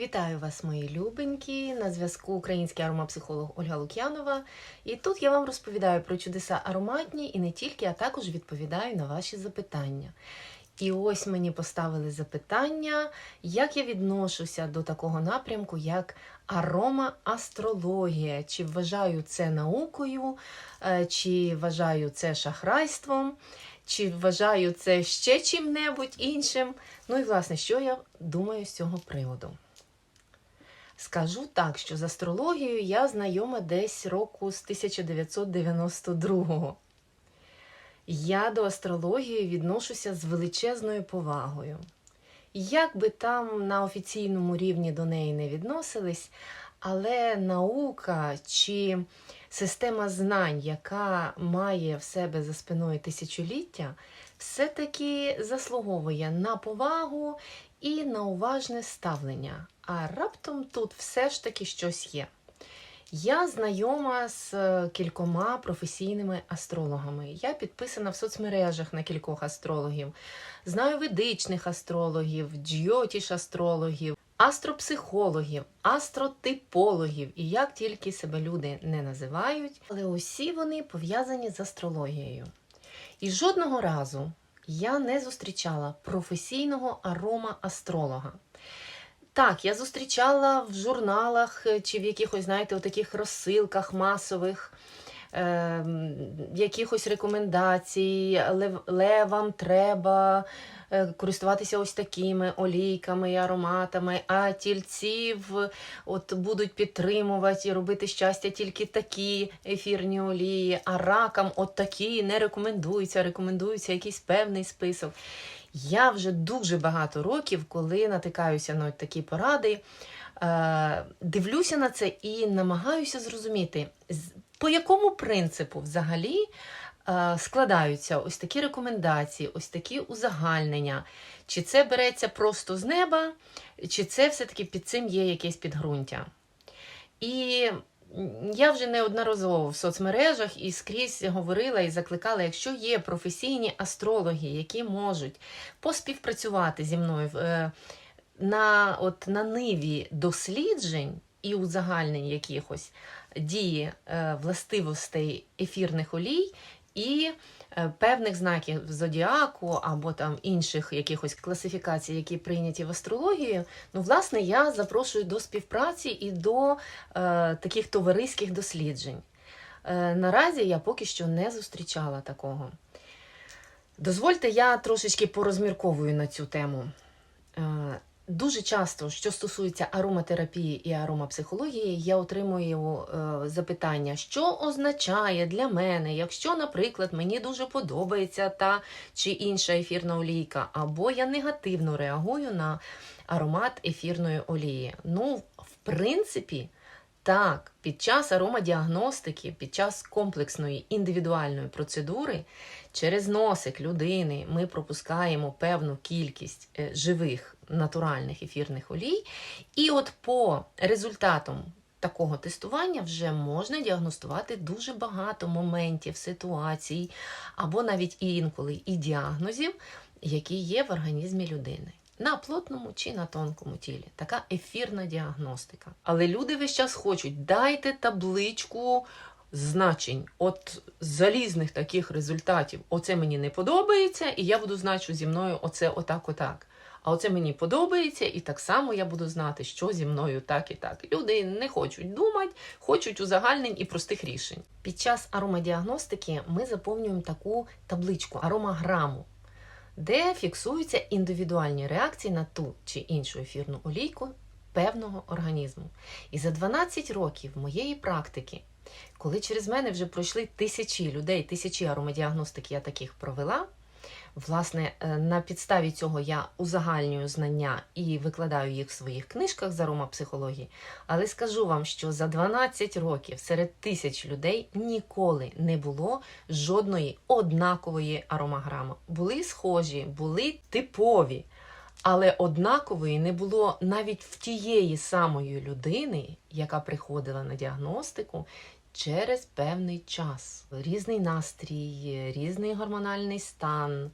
Вітаю вас, мої любенькі! На зв'язку український аромапсихолог Ольга Лук'янова. І тут я вам розповідаю про чудеса ароматні і не тільки, а також відповідаю на ваші запитання. І ось мені поставили запитання, як я відношуся до такого напрямку, як аромаастрологія. Чи вважаю це наукою, е, чи вважаю це шахрайством, чи вважаю це ще чим-небудь іншим. Ну і власне, що я думаю з цього приводу. Скажу так, що з астрологією я знайома десь року з 1992-го. Я до астрології відношуся з величезною повагою. Як би там на офіційному рівні до неї не відносились, але наука чи система знань, яка має в себе за спиною тисячоліття, все-таки заслуговує на повагу і на уважне ставлення. А раптом тут все ж таки щось є. Я знайома з е, кількома професійними астрологами. Я підписана в соцмережах на кількох астрологів. Знаю ведичних астрологів, джйотіш астрологів, астропсихологів, астротипологів і як тільки себе люди не називають, але усі вони пов'язані з астрологією. І жодного разу я не зустрічала професійного арома-астролога. Так, я зустрічала в журналах е, чи в якихось, знаєте, у таких розсилках масових. Е, якихось рекомендацій, ле, ле вам треба е, користуватися ось такими олійками і ароматами, а тільців от будуть підтримувати і робити щастя тільки такі ефірні олії, а ракам от такі не рекомендуються, рекомендується якийсь певний список. Я вже дуже багато років, коли натикаюся на такі поради, е, дивлюся на це і намагаюся зрозуміти, по якому принципу взагалі е, складаються ось такі рекомендації, ось такі узагальнення. Чи це береться просто з неба, чи це все-таки під цим є якесь підґрунтя. І я вже неодноразово в соцмережах і скрізь говорила і закликала, якщо є професійні астрологи, які можуть поспівпрацювати зі мною е, на от, на ниві досліджень і узагальнень якихось дії е, властивостей ефірних олій і е, певних знаків зодіаку або там інших якихось класифікацій, які прийняті в астрології, ну, власне, я запрошую до співпраці і до е, таких товариських досліджень. Е, наразі я поки що не зустрічала такого. Дозвольте, я трошечки порозмірковую на цю тему. Е, Дуже часто, що стосується ароматерапії і аромапсихології, я отримую е, запитання, що означає для мене, якщо, наприклад, мені дуже подобається та чи інша ефірна олійка, або я негативно реагую на аромат ефірної олії. Ну, в принципі, так, під час аромадіагностики, під час комплексної індивідуальної процедури, через носик людини ми пропускаємо певну кількість е, живих натуральних ефірних олій, і от по результатам такого тестування вже можна діагностувати дуже багато моментів, ситуацій, або навіть інколи і діагнозів, які є в організмі людини. На плотному чи на тонкому тілі. Така ефірна діагностика. Але люди весь час хочуть, дайте табличку значень, от залізних таких результатів. Оце мені не подобається, і я буду знати, що зі мною оце отак-отак. А оце мені подобається, і так само я буду знати, що зі мною так і так. Люди не хочуть думати, хочуть узагальнень і простих рішень. Під час аромадіагностики ми заповнюємо таку табличку аромаграму де фіксуються індивідуальні реакції на ту чи іншу ефірну олійку певного організму. І за 12 років моєї практики, коли через мене вже пройшли тисячі людей, тисячі аромадіагностики я таких провела. Власне, е, на підставі цього я узагальнюю знання і викладаю їх в своїх книжках з аромапсихології. Але скажу вам, що за 12 років серед тисяч людей ніколи не було жодної однакової аромаграми. Були схожі, були типові. Але однакової не було навіть в тієї самої людини, яка приходила на діагностику, через певний час. Різний настрій, різний гормональний стан,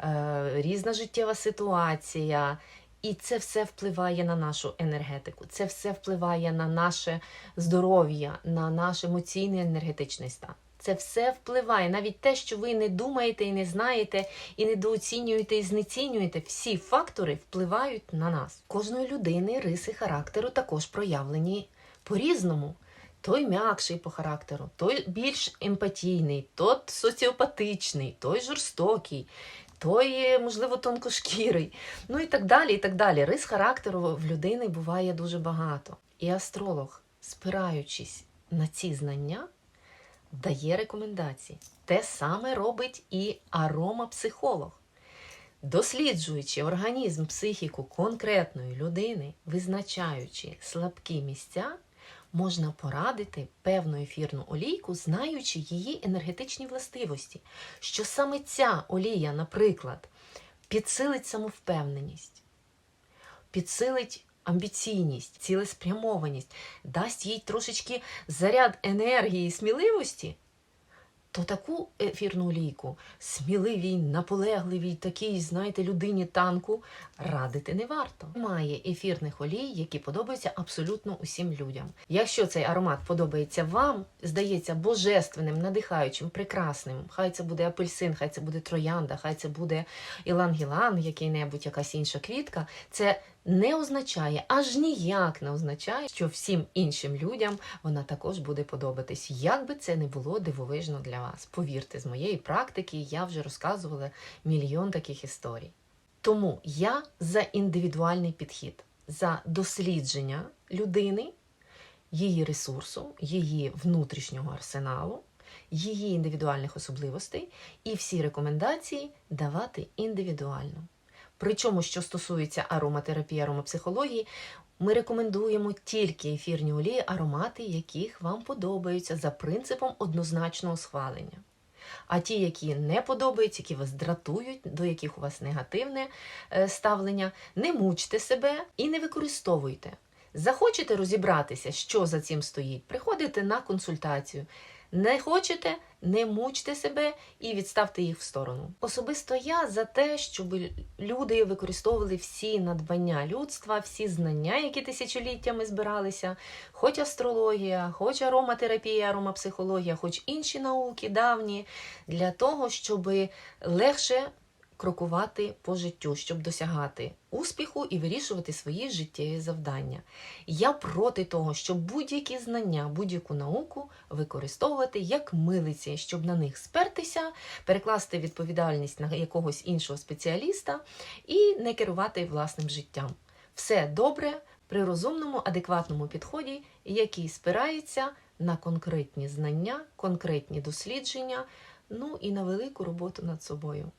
е, різна життєва ситуація. І це все впливає на нашу енергетику, це все впливає на наше здоров'я, на наш емоційний енергетичний стан. Це все впливає. Навіть те, що ви не думаєте і не знаєте, і недооцінюєте і знецінюєте, всі фактори впливають на нас. Кожної людини риси характеру також проявлені по-різному. Той м'якший по характеру, той більш емпатійний, той соціопатичний, той жорстокий, той, е, можливо, тонкошкірий. Ну і так далі. і так далі. Рис характеру в людини буває дуже багато. І астролог, спираючись на ці знання, дає рекомендації. Те саме робить і аромапсихолог. Досліджуючи організм, психіку конкретної людини, визначаючи слабкі місця, можна порадити певну ефірну олійку, знаючи її енергетичні властивості, що саме ця олія, наприклад, підсилить самовпевненість, підсилить амбіційність, цілеспрямованість, дасть їй трошечки заряд енергії і сміливості, то таку ефірну олійку сміливій, наполегливій, такій, знаєте, людині танку радити не варто. Немає ефірних олій, які подобаються абсолютно усім людям. Якщо цей аромат подобається вам, здається божественним, надихаючим, прекрасним. Хай це буде апельсин, хай це буде троянда, хай це буде ілангілан, який-небудь якась інша квітка. Це не означає, аж ніяк не означає, що всім іншим людям вона також буде подобатись. Як би це не було дивовижно для вас. Повірте, з моєї практики я вже розказувала мільйон таких історій. Тому я за індивідуальний підхід, за дослідження людини, її ресурсу, її внутрішнього арсеналу, її індивідуальних особливостей і всі рекомендації давати індивідуально. Причому, що стосується ароматерапії, аромапсихології, ми рекомендуємо тільки ефірні олії, аромати, яких вам подобаються за принципом однозначного схвалення. А ті, які не подобаються, які вас дратують, до яких у вас негативне е, ставлення, не мучте себе і не використовуйте. Захочете розібратися, що за цим стоїть, приходите на консультацію. Не хочете, не мучте себе і відставте їх в сторону. Особисто я за те, щоб люди використовували всі надбання людства, всі знання, які тисячоліттями збиралися, хоч астрологія, хоч ароматерапія, аромапсихологія, хоч інші науки давні, для того, щоб легше крокувати по життю, щоб досягати успіху і вирішувати свої життєві завдання. Я проти того, щоб будь-які знання, будь-яку науку використовувати як милиці, щоб на них спертися, перекласти відповідальність на якогось іншого спеціаліста і не керувати власним життям. Все добре при розумному, адекватному підході, який спирається на конкретні знання, конкретні дослідження, ну і на велику роботу над собою.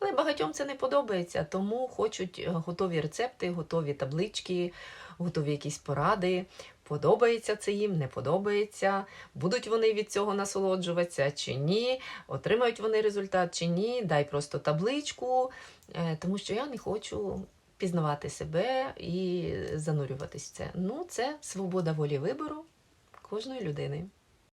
Але багатьом це не подобається, тому хочуть е, готові рецепти, готові таблички, готові якісь поради. Подобається це їм, не подобається, будуть вони від цього насолоджуватися чи ні, отримають вони результат чи ні, дай просто табличку, Е, тому що я не хочу пізнавати себе і занурюватись в це. Ну, це свобода волі вибору кожної людини.